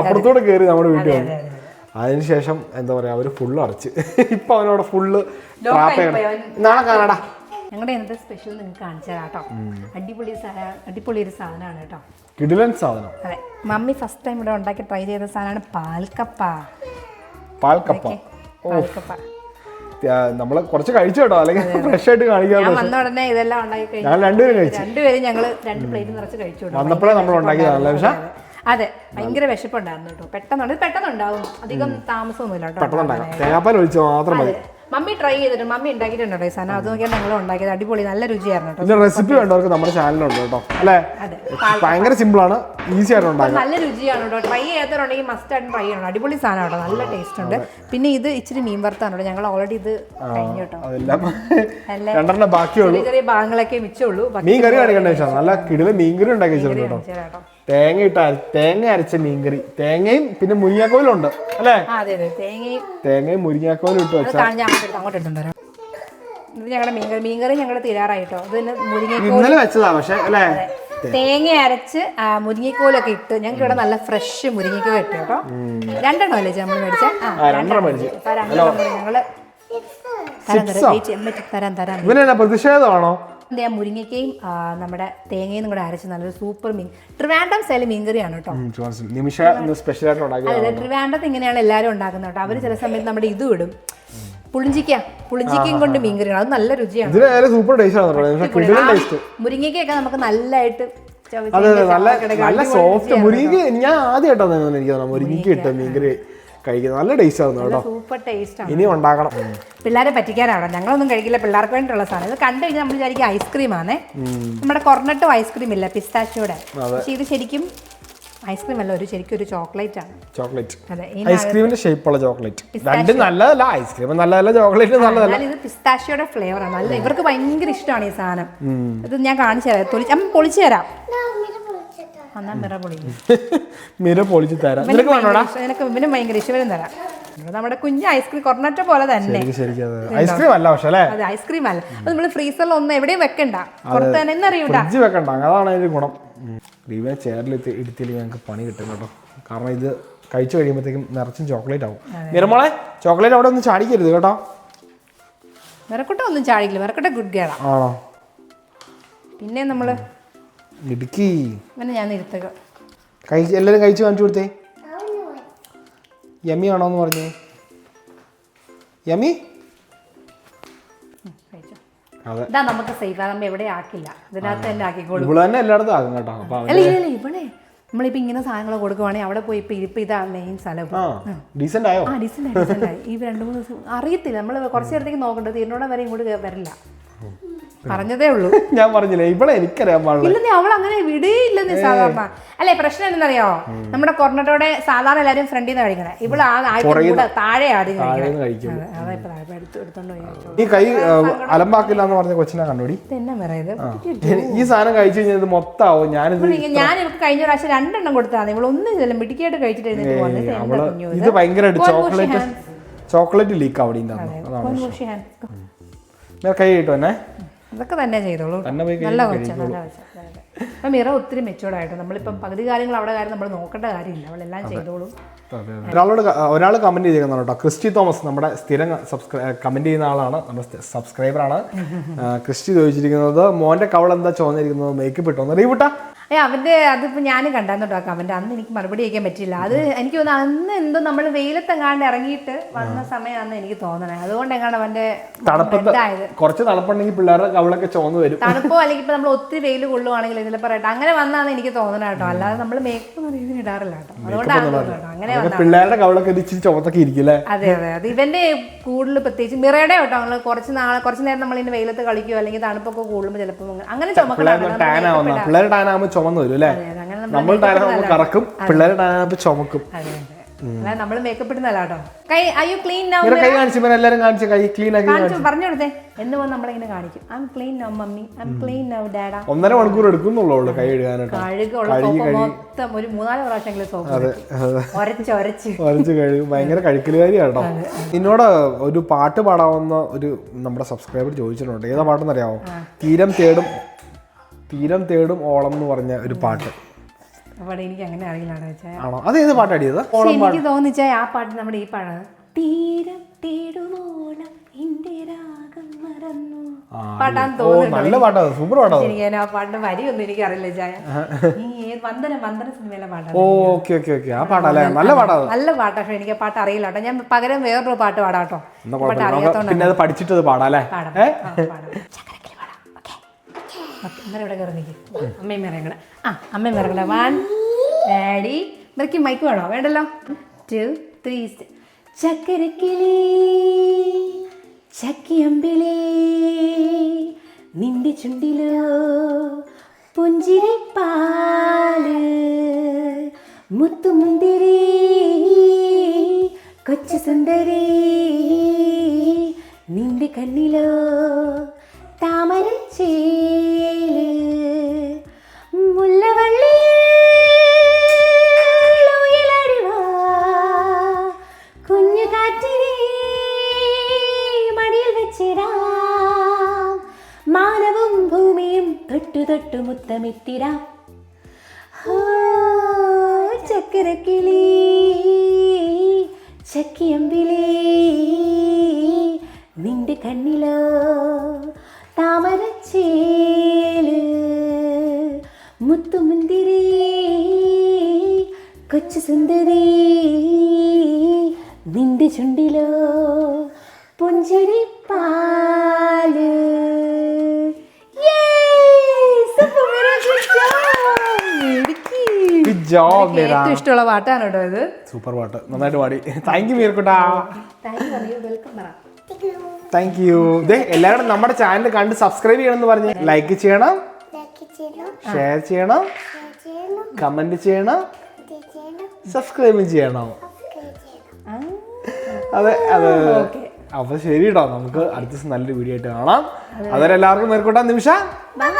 അപ്പുറത്തോടെ കയറി നമ്മുടെ വീട്ടിൽ വന്നു. അതിനുശേഷം എന്താ പറയാ അവർ ഫുള്ള് അടച്ച്. ഇപ്പൊ അവനോട് ഫുള്ള്. നാളെ കാണാടാ. ഞങ്ങളുടെ ഇന്നത്തെ സ്പെഷ്യൽ നിങ്ങൾക്ക് കാണിച്ചു തരാം കേട്ടോ അടിപൊളി സാധനം അടിപൊളി ഒരു സാധനമാണ് കേട്ടോ. കിടിലൻ സാധനം. അതെ മമ്മി ഫസ്റ്റ് ടൈം ഇവിടെ ഉണ്ടാക്കി ട്രൈ ചെയ്ത സാധനമാണ് പാൽക്കപ്പ. പാൽക്കപ്പ. പാൽക്കപ്പ. നമ്മൾ കുറച്ച് കഴിച്ചു കേട്ടോ. അല്ലെങ്കിൽ ഫ്രഷ് ആയിട്ട് കാണിക്കാൻ ഞാൻ വന്ന ഉടനെ ഇതെല്ലാം ഉണ്ടാക്കി കഴിച്ചു ഞാൻ രണ്ടുപേരും കഴിച്ചു. രണ്ടുപേരും ഞങ്ങൾ രണ്ട് പ്ലേറ്റ് നിറച്ച് കഴിച്ചു വന്നപ്പോഴേ നമ്മൾ ഉണ്ടാക്കിയതാണല്ലേ പക്ഷെ? അതെ ഭയങ്കര വിശപ്പുണ്ടായിരുന്നു കേട്ടോ. പെട്ടെന്നുണ്ട്. ഇത് പെട്ടെന്നുണ്ടാവും. അധികം താമസമൊന്നുമില്ല കേട്ടോ. തേങ്ങാപ്പാൽ ഒഴിച്ച് മാത്രം മതി. മമ്മി ട്രൈ ചെയ്തിട്ട് മമ്മി ഉണ്ടാക്കിയിട്ടുണ്ടോ ഈ സാധനം? അത് നോക്കിയാൽ ഞങ്ങൾ ഉണ്ടാക്കിയത്. അടിപൊളി നല്ല രുചിയായിരുന്നു കേട്ടോ. റെസിപ്പി വേണ്ടവർക്ക് നമ്മുടെ ചാനലുണ്ട് കേട്ടോ. അല്ലേ? ഭയങ്കര സിമ്പിൾ ആണ്. ഈസി ആയിട്ട് ഉണ്ടാക്കാം. നല്ല രുചിയാണ് കേട്ടോ. ട്രൈ ചെയ്യാത്തവരുണ്ടെങ്കിൽ മസ്റ്റ് ആയിട്ട് ട്രൈ ചെയ്യണം. അടിപൊളി സാധനം കേട്ടോ നല്ല ടേസ്റ്റ് ഉണ്ട്. പിന്നെ ഇത് ഇച്ചിരി മീൻ വറുത്താണ് കേട്ടോ. ഞങ്ങൾ ഓൾറെഡി ഇത് കഴിഞ്ഞു കേട്ടോ. രണ്ടെണ്ണം ബാക്കിയുള്ളൂ ചെറിയ ഭാഗങ്ങളൊക്കെ മിച്ചുള്ളൂ മീൻ കറി കാണിക്കണ്ട നല്ല കിടില മീൻകറി ഉണ്ടാക്കി വെച്ചിട്ടുണ്ട് കേട്ടോ തേങ്ങ ഇട്ട തേങ്ങ അരച്ച മീൻകറി. തേങ്ങയും പിന്നെ മുരിങ്ങാക്കോലും ഉണ്ട്. അല്ലേ? തേങ്ങയും മുരിങ്ങാക്കോലും ഇട്ട് വെച്ചാൽ ഇത് ഞങ്ങളുടെ മീൻകറി മീൻകറി ഞങ്ങളുടെ തീരാറായിട്ടോ. ഇത് പിന്നെ മുരിങ്ങ ഇന്നലെ വെച്ചതാ പക്ഷെ അല്ലേ? തേങ്ങ അരച്ച് മുരിങ്ങിക്കോലൊക്കെ ഇട്ട് ഞങ്ങൾക്ക് ഇവിടെ നല്ല ഫ്രഷ് മുരിങ്ങക്കോ ഇട്ട് കേട്ടോ. രണ്ടെണ്ണം അല്ലേ നമ്മൾ മേടിച്ച? ഞങ്ങൾ തരാം തരാം. തരാം പ്രതിഷേധമാണോ? ആ മുരിങ്ങയ്ക്കയും നമ്മുടെ തേങ്ങയും കൂടെ അരച്ച് നല്ലൊരു സൂപ്പർ മീൻ ട്രിവാൻഡം സ്റ്റൈൽ മീൻകറിയാണ് കേട്ടോ. നിമിഷ സ്പെഷ്യൽ അതെ ട്രിവാൻഡത്ത് ഇങ്ങനെയാണ് എല്ലാവരും ഉണ്ടാക്കുന്നത് കേട്ടോ. അവർ ചില സമയത്ത് നമ്മുടെ ഇത് ഇടും. പുളിഞ്ചിക്ക. പുളിഞ്ചിക്കയും കൊണ്ട് മീൻകറിയാണ്. അത് നല്ല രുചിയാണ്. സൂപ്പർ ടേസ്റ്റ് മുരിങ്ങയ്ക്കൊക്കെ നമുക്ക് നല്ലതായിട്ട് അതെ നല്ല സോഫ്റ്റ് മുരിങ്ങ ഞാൻ ആദ്യമായിട്ടാണ് എനിക്ക് തോന്നുന്നത് മുരിങ്ങയ്ക്ക് കിട്ടും മീൻകറി. കഴിക്കുന്നത് നല്ല ടേസ്റ്റ് ആയിരുന്നു കേട്ടോ. സൂപ്പർ ടേസ്റ്റ് ആണ്. ഇനി ഉണ്ടാക്കണം പിള്ളേരെ പറ്റിക്കാനാണോ? ഞങ്ങളൊന്നും കഴിക്കില്ല. പിള്ളേർക്ക് വേണ്ടിയിട്ടുള്ള സാധനം. ഇത് കണ്ടു കഴിഞ്ഞാൽ നമ്മൾ വിചാരിക്കും ഐസ്ക്രീം ആണേ നമ്മുടെ കൊർണട്ടും ഐസ്ക്രീം ഇല്ല? പിസ്താച്ചിയുടെ. പക്ഷെ ഇത് ശരിക്കും ഐസ്ക്രീം അല്ല ഒരു ശരിക്കും ഒരു ചോക്ലേറ്റ് ആണ്. ചോക്ലേറ്റ്. അതെ ഐസ്ക്രീമിന്റെ ഷേപ്പുള്ള ചോക്ലേറ്റ്. രണ്ടും നല്ലതല്ല. ഐസ്ക്രീം നല്ലതല്ല. ചോക്ലേറ്റ് നല്ലതല്ല. എന്നാൽ ഇത് പിസ്താച്ചിയുടെ ഫ്ലേവർ ആണ്. നല്ല ഇവർക്ക് ഭയങ്കര ഇഷ്ടമാണ് ഈ സാധനം. ഇത് ഞാൻ കാണിച്ചു തരാം. അമ്മ പൊളിച്ചു തരാം. എന്നാ മിറ പൊളിച്ച് തരാം. നിനക്ക് വേണോടാ? നിനക്ക് ഇവനും ഭയങ്കര ഇഷ്ടം. തരാം. നമ്മുടെ കുഞ്ഞ് ഐസ്ക്രീം കൊർണറ്റ പോലെ തന്നെ. ഐസ്ക്രീം അല്ല പക്ഷെ അല്ലേ? അതെ ഐസ്ക്രീം അല്ല. അത് നമ്മൾ ഫ്രീസറിൽ ഒന്നും എവിടെയും വെക്കണ്ട. പുറത്ത് തന്നെ എന്നറിയൂട്ടാ ഫ്രിഡ്ജ് വെക്കണ്ട. അതാണ് അതിന്റെ ഗുണം. ദീപനെ ചെയറിൽ എടുത്തില്ലെങ്കിൽ ഞങ്ങൾക്ക് പണി കിട്ടും കേട്ടോ. കാരണം ഇത് കഴിച്ചു കഴിയുമ്പോഴത്തേക്കും നിറച്ചും ചോക്ലേറ്റ് ആവും. നിരമോളെ ചോക്ലേറ്റ് അവിടെ ഒന്നും ചാടിക്കരുത് കേട്ടോ. മിറക്കുട്ട ഒന്നും ചാടിക്കില്ല. മിറക്കുട്ട ഗുഡ് ഗേളാ ആണോ? പിന്നെ നമ്മൾ ഇടുക്കി പിന്നെ ഞാൻ ഇരുത്തുക. കഴിച്ച് എല്ലാവരും കഴിച്ച് കാണിച്ചു കൊടുത്തേ. യമി ആണോ എന്ന് പറഞ്ഞേ. യമി അതെ. ഇതാ നമുക്ക് സേഫ്. നമ്മൾ എവിടെ ആക്കില്ല. ഇതിനകത്ത് തന്നെ ആക്കിക്കോളൂ. ഇവിടെ തന്നെ എല്ലായിടത്തും ആകും കേട്ടോ. അപ്പൊ അല്ല ഇല്ല ഇല്ല ഇവിടെ നമ്മളിപ്പോ ഇങ്ങനെ സാധനങ്ങൾ കൊടുക്കുവാണെങ്കിൽ അവിടെ പോയി ഇപ്പൊ ഇപ്പൊ ഇതാ മെയിൻ സ്ഥലം. ആ ഡീസെന്റ് ആയോ? ആ ഡിസൈൻ ഡിസൈൻ ഈ രണ്ട് മൂന്ന് ദിവസം അറിയത്തില്ല. നമ്മൾ കുറച്ച് നേരത്തേക്ക് നോക്കണ്ടത് തീർന്നോടെ വരെ ഇങ്ങോട്ട് കേ- വരില്ല. പറഞ്ഞതേ ഉള്ളൂ. ഞാൻ പറഞ്ഞില്ലേ ഇവിടെ എനിക്കറിയാൻ പാടില്ല. ഇല്ലെന്നേ അവൾ അങ്ങനെ വിടേയില്ലെന്നേ സാധാരണ. അല്ലെ പ്രശ്നം എന്തെന്നറിയോ നമ്മുടെ കൊറോണയുടെ സാധാരണ എല്ലാരും ഫ്രണ്ടിൽ നിന്ന് കഴിക്കണേ. ഇവിടെ കൂടെ താഴെ ആദ്യം. ഈ കൈ അലമ്പാക്കില്ല എന്ന് പറഞ്ഞ കൊച്ചിനെ കണ്ടുപിടി ഈ സാധനം കഴിച്ചു കഴിഞ്ഞാൽ മൊത്തമാവും ഞാനിത് ഞാൻ ഇവർക്ക് കഴിഞ്ഞ പ്രാവശ്യം രണ്ടെണ്ണം കൊടുത്താണ് ഇവൾ ഒന്നും ഇല്ല മിടിക്കായിട്ട് കഴിച്ചിട്ട് എഴുന്നേറ്റ് ഇത്? ഭയങ്കരമായിട്ട് ചോക്ലേറ്റ് ചോക്ലേറ്റ് ലീക്ക് അവിടെ. ഞാൻ കൈ കിട്ടും എന്നെ? അതൊക്കെ തന്നെ ചെയ്തോളൂ നല്ല കൊച്ച നല്ല കൊച്ച. അപ്പം മിറ ഒത്തിരി മെച്ചൂർഡ് ആയിട്ട് നമ്മളിപ്പം പകുതി കാര്യങ്ങൾ അവിടെ കാര്യം നമ്മൾ നോക്കേണ്ട കാര്യമില്ല. അവളെല്ലാം ചെയ്തോളും. ഒരാളോട് ഒരാൾ കമന്റ് ചെയ്തിരിക്കുന്നു കേട്ടോ. ക്രിസ്റ്റി തോമസ് നമ്മുടെ സ്ഥിരം കമന്റ് ചെയ്യുന്ന ആളാണ്. നമ്മുടെ സബ്സ്ക്രൈബറാണ് ക്രിസ്റ്റി ചോദിച്ചിരിക്കുന്നത് മോന്റെ കവൾ എന്താ ചോദിച്ചിരിക്കുന്നത്? മേക്കപ്പ് ഇട്ടോ റീവിട്ടാ ഏ അവന്റെ അതിപ്പോൾ ഞാൻ കണ്ടാന്ന് കേട്ടോ അവന്റെ അന്ന് എനിക്ക് മറുപടി അയക്കാൻ പറ്റില്ല അത് എനിക്ക് തോന്നുന്നു അന്ന് എന്തോ നമ്മൾ വെയിലത്തെങ്ങാണ്ട് ഇറങ്ങിയിട്ട് വന്ന സമയമാണെന്ന് എനിക്ക് തോന്നണേ. അതുകൊണ്ട് എങ്ങാണ്ട് അവന്റെ തണുപ്പത്ത് കുറച്ച് തണുപ്പുണ്ടെങ്കിൽ പിള്ളേരുടെ കവളൊക്കെ ചോന്ന് വരും. തണുപ്പോ അല്ലെങ്കിൽ ഇപ്പൊ നമ്മൾ ഒത്തിരി വെയിൽ കൊള്ളുവാണെങ്കിൽ ഇതിൽ പറയട്ടെ. അങ്ങനെ വന്നാന്ന് എനിക്ക് തോന്നണ കേട്ടോ. അല്ലാതെ നമ്മൾ മേക്കപ്പ് ഒന്നും ഇതിന് ഇടാറില്ല കേട്ടോ. അതുകൊണ്ടാണ് കേട്ടോ. അങ്ങനെ പിള്ളേരുടെ കവളൊക്കെ ഒരു ഇച്ചിരി ചുമത്തൊക്കെ ഇരിക്കില്ലേ അതെ അതെ. അത് ഇവന്റെ കൂടുതൽ പ്രത്യേകിച്ച് മിറയുടെ കേട്ടോ. നമ്മൾ കുറച്ച് നാളെ കുറച്ച് നേരം നമ്മൾ ഇനി വെയിലത്ത് കളിക്കുകയോ അല്ലെങ്കിൽ തണുപ്പൊക്കെ കൂടുമ്പോൾ ചിലപ്പോൾ അങ്ങനെ ചുമക്കണം ടാൻ പിള്ളേർ ചുമന്ന് വരും അല്ലേ? നമ്മൾ ഡയലോഗ് കറക്കും പിള്ളേരെ ഡയലോഗ് ചുമക്കും. അതെ അതെ. അല്ലാതെ നമ്മൾ മേക്കപ്പ് ഇടുന്നല്ല കേട്ടോ. കൈ അയ്യോ ക്ലീൻ നൗ ഇവരെ കൈ കാണിച്ചു ഇവരെ എല്ലാവരും കാണിച്ച് കൈ ക്ലീൻ ആക്കി കാണിച്ചു പറഞ്ഞു കൊടുത്തേ. എന്ന് പോകുമ്പോൾ നമ്മളിങ്ങനെ കാണിക്കും. I clean now mummy. I clean now dada. ഒന്നര മണിക്കൂർ എടുക്കുന്നുള്ളൂ കൈ ഇടുകാനായിട്ട് കഴുകുള്ള മൊത്തം ഒരു മൂന്നാൽ പ്രാവശ്യമെങ്കിലും സോപ്പ് അതെ ഒരച്ച് ഒരച്ച്. വരച്ച് കഴുകും. ഭയങ്കര കഴിക്കലുകാരിയാട്ടോ. എന്നോട് ഒരു പാട്ട് പാടാവുന്ന ഒരു നമ്മുടെ സബ്സ്ക്രൈബർ ചോദിച്ചിട്ടുണ്ട്. ഏതാ പാട്ടെന്നറിയാവോ? തീരം തേടും തീരം തേടും ഓളം എന്ന് പറഞ്ഞ ഒരു പാട്ട്. അവിടെ എനിക്ക് അങ്ങനെ അറിയില്ല ആണോ? അത് ഏത് പാട്ടാടിയത് എനിക്ക് തോന്നിച്ചാൽ ആ പാട്ട് നമ്മുടെ ഈ പാടാണ് തീരം തേടും എന്റെ രാഗം മറന്നു. തോന്നുന്നു നല്ല പാട്ടാ സൂപ്പർ പാട്ടാ എനിക്ക് ആ പാട്ടിന്റെ വരിയൊന്നും എനിക്ക് അറിയില്ല ചായ. നീ ഏത് വന്ദന വന്ദന സിനിമയിലെ പാട്ടാണ് ഓ ഓക്കെ ഓക്കെ ഓക്കെ. ആ പാട്ടല്ലേ നല്ല പാട്ടാ നല്ല പാട്ടാ പക്ഷെ എനിക്ക് ആ പാട്ട് അറിയില്ല കേട്ടോ. ഞാൻ പകരം വേറൊരു പാട്ട് പാടാട്ടോ പാട്ട് അറിയാത്തോണ്ട് പിന്നെ അത് പഠിച്ചിട്ട് അത് പാടാം. അന്നേരം ഇവിടെ കയറി നിൽക്കും അമ്മയും ഇറങ്ങണം. ആ അമ്മയും ഇറങ്ങണം. വൺ ഡാഡി ഇവർക്ക് മൈക്ക് വേണോ? വേണ്ടല്ലോ? ടു ത്രീ ചക്കരക്കിളി ചക്കിയമ്പിളി നിന്റെ ചുണ്ടിലോ പുഞ്ചിരിപ്പാൽ മുത്തുമുന്തിരി കൊച്ചു സുന്ദരി നിന്റെ കണ്ണിലോ താമരച്ചേൽ തൊട്ടു തൊട്ടു മുത്തമിത്തിര ചക്കരക്കിളി ചക്കിയമ്പിളി നിന്റെ കണ്ണിലോ താമരച്ചേൽ മുത്തുമുന്തിരി കൊച്ചു സുന്ദരി നിന്റെ ചുണ്ടിലോ പുഞ്ചിരി മീര. ഏറ്റവും ഇഷ്ടമുള്ള പാട്ടാണ് കേട്ടോ ഇത്. സൂപ്പർ പാട്ട്. നന്നായിട്ട് പാടി. താങ്ക് യു മീർക്കുട്ടാ. താങ്ക് യു ദേ എല്ലാവരും നമ്മുടെ ചാനൽ കണ്ട് സബ്സ്ക്രൈബ് ചെയ്യണം എന്ന് പറഞ്ഞ് ലൈക്ക് ചെയ്യണം ഷെയർ ചെയ്യണം. കമന്റ് ചെയ്യണം സബ്സ്ക്രൈബ് ചെയ്യണം. അതെ അതെ ഓക്കെ അപ്പൊ ശരി കേട്ടോ. നമുക്ക് അടുത്ത ദിവസം നല്ലൊരു വീഡിയോ ആയിട്ട് കാണാം. അതുവരെ എല്ലാവർക്കും മേർക്കോട്ടാ നിമിഷ. ബൈ